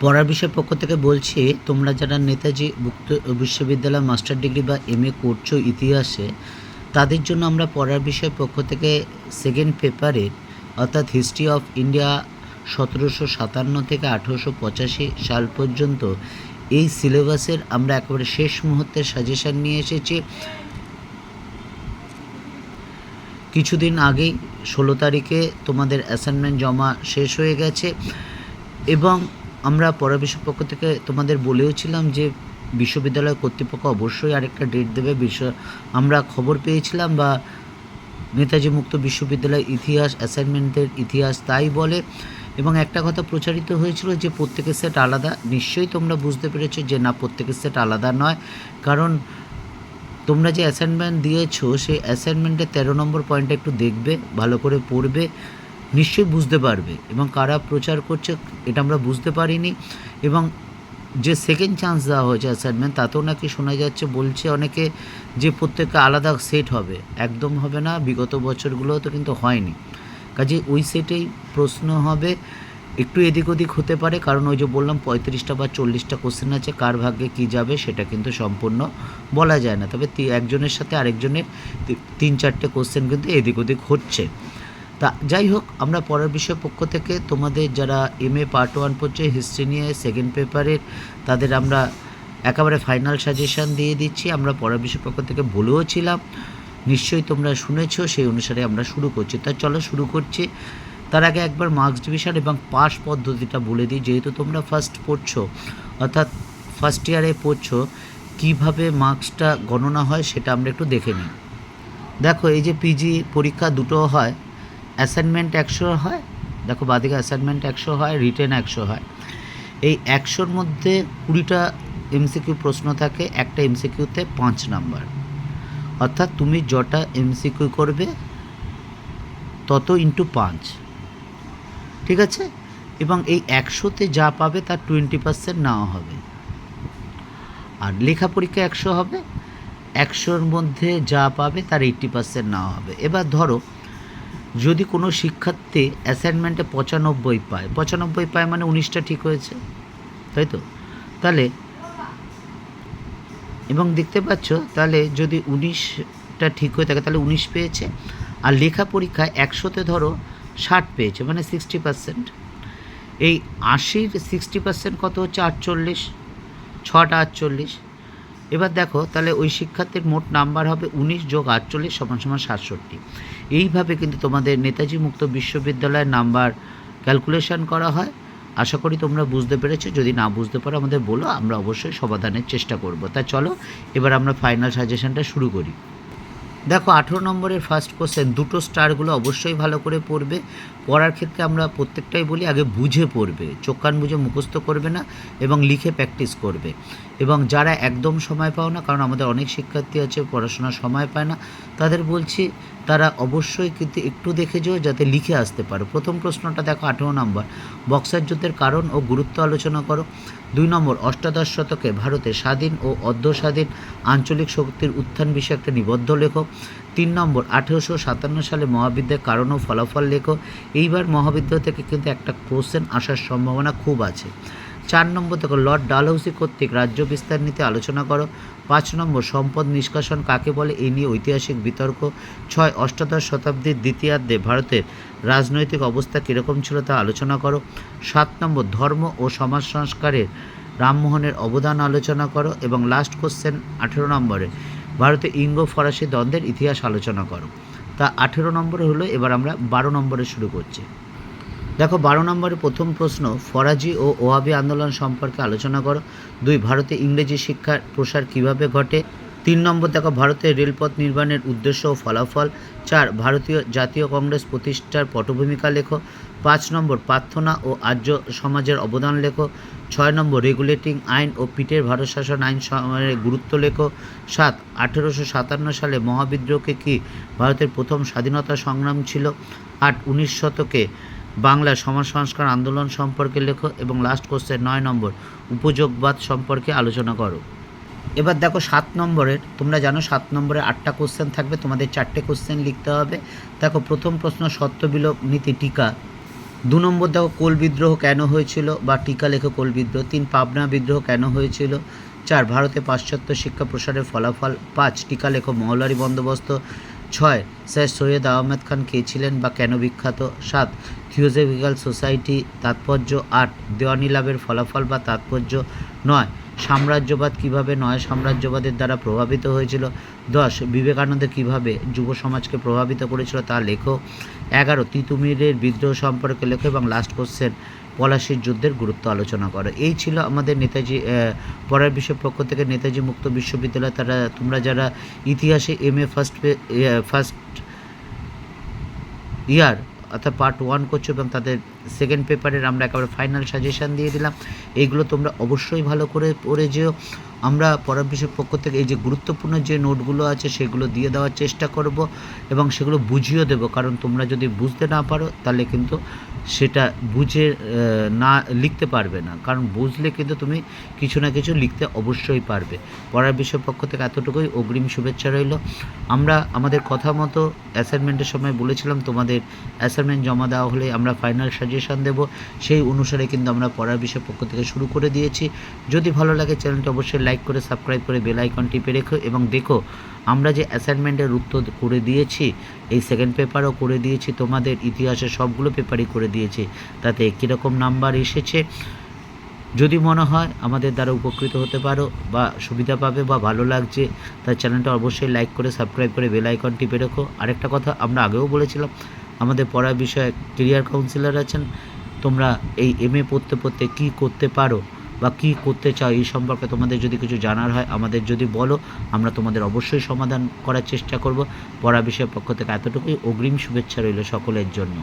পড়ার বিষয় পক্ষ থেকে বলছি, তোমরা যারা নেতাজি মুক্ত বিশ্ববিদ্যালয় মাস্টার ডিগ্রি বা এম এ করছ ইতিহাসে, তাদের জন্য আমরা পড়ার বিষয় পক্ষ থেকে সেকেন্ড পেপারে অর্থাৎ হিস্ট্রি অফ ইন্ডিয়া সতেরোশো সাতান্ন থেকে আঠেরোশো পঁচাশি সাল পর্যন্ত এই সিলেবাসের আমরা একেবারে শেষ মুহূর্তে সাজেশান নিয়ে এসেছি। কিছুদিন আগেই ষোলো তারিখে তোমাদের অ্যাসাইনমেন্ট জমা শেষ হয়ে গেছে এবং আমরা পরাবেশের পক্ষ থেকে তোমাদের বলেওছিলাম যে বিশ্ববিদ্যালয় কর্তৃপক্ষ অবশ্যই আরেকটা ডেট দেবে। বিষয় আমরা খবর পেয়েছিলাম বা নেতাজি মুক্ত বিশ্ববিদ্যালয় ইতিহাস অ্যাসাইনমেন্টের ইতিহাস তাই বলে। এবং একটা কথা প্রচারিত হয়েছিল যে প্রত্যেকের সেট আলাদা। নিশ্চয়ই তোমরা বুঝতে পেরেছ যে না, প্রত্যেকের সেট আলাদা নয়। কারণ তোমরা যে অ্যাসাইনমেন্ট দিয়েছ, সেই অ্যাসাইনমেন্টের তেরো নম্বর পয়েন্টটা একটু দেখবে, ভালো করে পড়বে। নিশ্চয়ই বুঝতে পারবে এবং কারা প্রচার করছে এটা আমরা বুঝতে পারিনি এবং যে সেকেন্ড চান্স দেওয়া হয়েছে অ্যাসাইনমেন্ট তাতেও নাকি শোনা যাচ্ছে, বলছে অনেকে যে প্রত্যেককে আলাদা সেট হবে। একদম হবে না, বিগত বছরগুলো তো কিন্তু হয়নি। কাজে ওই সেটেই প্রশ্ন হবে, একটু এদিক ওদিক হতে পারে, কারণ ওই যে বললাম পঁয়ত্রিশটা বা চল্লিশটা কোশ্চেন আছে, কার ভাগ্যে কী যাবে সেটা কিন্তু সম্পূর্ণ বলা যায় না। তবে একজনের সাথে আরেকজনের তিন চারটে কোশ্চেন কিন্তু এদিক ওদিক হচ্ছে। তা যাই হোক, আমরা পরের বিষয় পক্ষ থেকে তোমাদের যারা এম এ পার্ট ওয়ান পড়ছে হিস্ট্রি নিয়ে সেকেন্ড পেপারের তাদের আমরা একেবারে ফাইনাল সাজেশন দিয়ে দিচ্ছি। আমরা পরের বিষয় পক্ষ থেকে বলেও ছিলাম। নিশ্চয়ই তোমরা শুনেছো, সেই অনুসারে আমরা শুরু করছি। তা চলো শুরু করছি। তার আগে একবার মার্কস ডিভিশন এবং পাস পদ্ধতিটা বলে দিই। যেহেতু তোমরা ফার্স্ট পড়ছো, অর্থাৎ ফার্স্ট ইয়ারে পড়ছো, কীভাবে মার্কসটা গণনা হয় সেটা আমরা একটু দেখে নিই। দেখো, এই যে পিজি পরীক্ষা দুটো হয়। অ্যাসাইনমেন্ট একশো হয়, দেখো বাদিকে অ্যাসাইনমেন্ট একশো হয়, রিটেন একশো হয়। এই একশোর মধ্যে কুড়িটা এমসিকিউ প্রশ্ন থাকে, একটা এমসিকিউতে পাঁচ নাম্বার। অর্থাৎ তুমি যটা এমসিকিউ করবে, তত ইন্টু পাঁচ। ঠিক আছে? এবং এই একশোতে যা পাবে তার টোয়েন্টি পার্সেন্ট নেওয়া হবে। আর লেখা পরীক্ষা একশো হবে, একশোর মধ্যে যা পাবে তার এইট্টি পার্সেন্ট নেওয়া হবে। এবার ধরো যদি কোনো শিক্ষার্থী অ্যাসাইনমেন্টে পঁচানব্বই পায় পঁচানব্বই পায় মানে উনিশটা ঠিক হয়েছে, তাই তো? তাহলে, এবং দেখতে পাচ্ছ, তাহলে যদি উনিশটা ঠিক হয়ে থাকে, তাহলে উনিশ পেয়েছে, আর লেখা পরীক্ষায় একশোতে ধরো ষাট পেয়েছে মানে সিক্সটি পার্সেন্ট এই আশির সিক্সটি পার্সেন্ট কত হচ্ছে? আটচল্লিশ, ছটা আটচল্লিশ। এবার দেখো, তাহলে ওই শিক্ষার্থীর মোট নাম্বার হবে উনিশ যোগ আটচল্লিশ সমান সমান সাতষট্টি। এইভাবে কিন্তু তোমাদের নেতাজি মুক্ত বিশ্ববিদ্যালয়ের নাম্বার ক্যালকুলেশন করা হয়। আশা করি তোমরা বুঝতে পেরেছ, যদি না বুঝতে পারো আমাদের বলো, আমরা অবশ্যই সমাধানের চেষ্টা করব। তা চলো, এবার আমরা ফাইনাল সাজেশনটা শুরু করি। দেখো, আঠেরো নম্বরের ফার্স্ট কোশ্চেন দুটো স্টারগুলো অবশ্যই ভালো করে পড়বে। পড়ার ক্ষেত্রে আমরা প্রত্যেকটাই বলি, আগে বুঝে পড়বে, চোখ কান বুঝে মুখস্থ করবে না এবং লিখে প্র্যাকটিস করবে। এবং যারা একদম সময় পাও না, কারণ আমাদের অনেক শিক্ষার্থী আছে, পড়াশোনার সময় পায় না, তাদের বলছি, তারা অবশ্যই কিন্তু একটু দেখে যেও যাতে লিখে আসতে পারো। প্রথম প্রশ্নটা দেখো, আঠেরো নম্বর। বক্সার যুদ্ধের কারণ ও গুরুত্ব আলোচনা করো। দুই নম্বর, অষ্টাদশ শতকে ভারতে স্বাধীন ও অর্ধস্বাধীন আঞ্চলিক শক্তির উত্থান বিষয়ে একটা নিবদ্ধ লেখো। তিন নম্বর, আঠেরোশো সাতান্ন সালে মহাবিদ্যার কারণ ও ফলাফল লেখো। এইবার মহাবিদ্যালয় থেকে কিন্তু একটা কোশ্চেন আসার সম্ভাবনা খুব আছে। চার নম্বর দেখো, লর্ড ডালহৌসি কর্তৃক রাজ্য বিস্তার নিতে আলোচনা করো। পাঁচ নম্বর, সম্পদ নিষ্কাশন কাকে বলে? এই নিয়ে ঐতিহাসিক বিতর্ক। ছয়, অষ্টাদশ শতাব্দীর দ্বিতীয়ার্ধে ভারতের রাজনৈতিক অবস্থা কীরকম ছিল তা আলোচনা করো। সাত নম্বর, ধর্ম ও সমাজ সংস্কারের রামমোহনের অবদান আলোচনা করো। এবং লাস্ট কোশ্চেন আঠেরো নম্বরে ভারতে ইঙ্গ ফরাসি দ্বন্দ্বের ইতিহাস আলোচনা করো। তা আঠেরো নম্বরে হলো, এবার আমরা বারো নম্বরে শুরু করছি। দেখো, বারো নম্বরে প্রথম প্রশ্ন, ফরাজি ও ওহাবি আন্দোলন সম্পর্কে আলোচনা করো। দুই, ভারতে ইংরেজি শিক্ষার প্রসার কীভাবে ঘটে? তিন নম্বর, দেখো, ভারতের রেলপথ নির্মাণের উদ্দেশ্য ও ফলাফল। চার, ভারতীয় জাতীয় কংগ্রেস প্রতিষ্ঠার পটভূমিকা লেখো। পাঁচ নম্বর প্রার্থনা ও আর্য সমাজের অবদান লেখো। ছয় নম্বর রেগুলেটিং আইন ও পিটের ভারত শাসন আইন সময়ের গুরুত্ব লেখো। সাত, আঠেরোশো সাতান্ন সালে মহাবিদ্রোহকে কি ভারতের প্রথম স্বাধীনতা সংগ্রাম ছিল? আট, উনিশ শতকে বাংলা সমাজ সংস্কার আন্দোলন সম্পর্কে লেখো এবং লাস্ট কোশ্চেন নয় নম্বর উপযোগবাদ সম্পর্কে আলোচনা করো। এবার দেখো সাত নম্বরের, তোমরা জানো সাত নম্বরে আটটা কোশ্চেন থাকবে, তোমাদের চারটে কোশ্চেন লিখতে হবে। দেখো প্রথম প্রশ্ন, সত্য বিলোপ নীতি টিকা। দু নম্বর দেখো, কোল বিদ্রোহ কেন হয়েছিল বা টিকা লেখো কোল বিদ্রোহ? তিন, পাবনা বিদ্রোহ কেন হয়েছিল? চার, ভারতে পাশ্চাত্য শিক্ষা প্রসারের ফলাফল। পাঁচ, টিকা লেখো মহলারি বন্দোবস্ত। ছয়, স্যার সৈয়দ আহমেদ খান কে ছিলেন বা কেন বিখ্যাত? সাত থিওজেফিক্যাল সোসাইটি তাৎপর্য। আট, দেওয়ানি লাভের ফলাফল বা তাৎপর্য। নয় সাম্রাজ্যবাদ কীভাবে নয়, সাম্রাজ্যবাদের দ্বারা প্রভাবিত হয়েছিল। দশ, বিবেকানন্দ কীভাবে যুব সমাজকে প্রভাবিত করেছিল তা লেখো। এগারো, তিতুমিরের বিদ্রোহ সম্পর্কে লেখো এবং লাস্ট কোশ্চেন পলাশির যুদ্ধের গুরুত্ব আলোচনা করো। এই ছিল আমাদের নেতাজি পড়ার বিষয় পক্ষ থেকে নেতাজি মুক্ত বিশ্ববিদ্যালয়। তারা, তোমরা যারা ইতিহাসে M A first first year অর্থাৎ পার্ট ওয়ান করছ এবং তাদের সেকেন্ড পেপারের আমরা একেবারে ফাইনাল সাজেশান দিয়ে দিলাম। এইগুলো তোমরা অবশ্যই ভালো করে পড়ে যেও। আমরা বিষয়ের পক্ষ থেকে এই যে গুরুত্বপূর্ণ যে নোটগুলো আছে, সেগুলো দিয়ে দেওয়ার চেষ্টা করব এবং সেগুলো বুঝিয়েও দেবো। কারণ তোমরা যদি বুঝতে না পারো, তাহলে কিন্তু সেটা বুঝে না লিখতে পারবে না। কারণ বুঝলে কিন্তু তুমি কিছু না কিছু লিখতে অবশ্যই পারবে। পড়ার বিষয় পক্ষ থেকে এতটুকুই। অগ্রিম শুভেচ্ছা রইল। আমরা আমাদের কথা মতো অ্যাসাইনমেন্টের সময় বলেছিলাম, তোমাদের অ্যাসাইনমেন্ট জমা দেওয়া হলে আমরা ফাইনাল সাজেশন দেব। সেই অনুসারে কিন্তু আমরা পড়ার বিষয় পক্ষ থেকে শুরু করে দিয়েছি। যদি ভালো লাগে চ্যানেলটা অবশ্যই লাইক করে সাবস্ক্রাইব করে বেল আইকন টিপে রেখো এবং দেখো, আমরা যে অ্যাসাইনমেন্টের উত্তর করে দিয়েছি, এই সেকেন্ড পেপারও করে দিয়েছি। তোমাদের ইতিহাসের সবগুলো পেপারই করে দিয়েছি। তাতে কীরকম নাম্বার এসেছে? যদি মনে হয় আমাদের দ্বারা উপকৃত হতে পারো বা সুবিধা পাবে বা ভালো লাগছে তার চ্যানেলটা অবশ্যই লাইক করে, সাবস্ক্রাইব করে বেল আইকন টিপে রেখো। আরেকটা কথা আমরা আগেও বলেছিলাম, আমাদের পড়ার বিষয়ে কেরিয়ার কাউন্সিলর আছেন। তোমরা এই এম এ পড়তে পড়তে কী করতে পারো বা কী করতে চাও এই সম্পর্কে তোমাদের যদি কিছু জানার হয়, আমাদের যদি বলো, আমরা তোমাদের অবশ্যই সমাধান করার চেষ্টা করব। পড়া বিষয়ের পক্ষ থেকে এতটুকুই। অগ্রিম শুভেচ্ছা রইল সকলের জন্য।